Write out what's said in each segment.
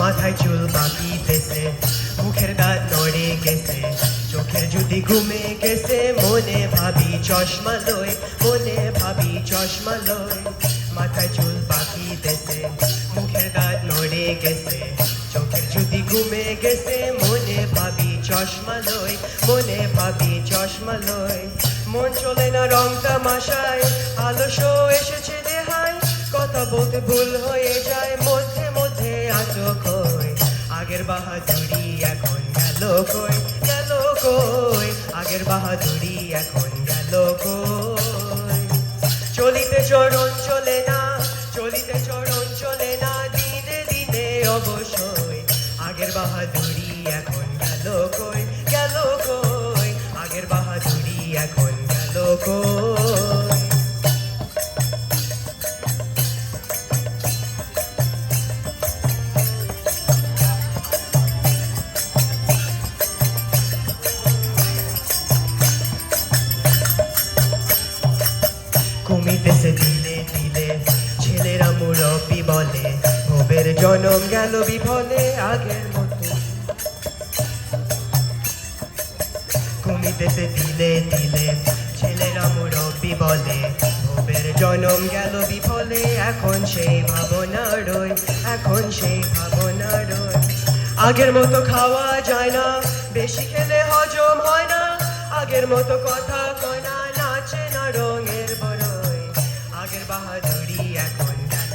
মাথায় চুল বাকিতেছে মুখের দাঁত নড়ে গেছে, চোখের যদি ঘুমে গেছে, মনে ভাবি চশমা লই, মনে ভাবি চশমা লই। গেছে। চোখের যদি ঘুমে গেছে, মনে ভাবি চশমা লই, মনে ভাবি চশমা লই। মন চলে না রং তামাশায় আলস্য এসেছে দেহায়। কথা বলতে ভুল হয়ে যায়, মধ্যে মধ্যে আচক হয় আগের বাহাদুরি এখন গেল কই গেল কই? আগের বাহাদুরি এখন গেল কই? বাহাদুরি এখন গেল কই? গেল কই? আগের বাহাদুরি এখন গেল কই? কমিতেছে দিলে দিলে, ছেলেরা মুরব্বি বলে, ভবের জনম গেল বিফলে, আগের মতো দিলে দিলে ছেলেরা মুরব্বি বলে জনম গেল বিফলে, এখন সেই ভাবনা রই এখন সেই ভাবনা রই আগের মতো খাওয়া যায় না, বেশি খেলে হজম হয় না, আগের মতো কথা কয় না, নাচে না রঙের বড়ই। আগের বাহাদুরি এখন গেল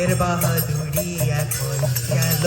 আগের বাহাদুরি এখন গেল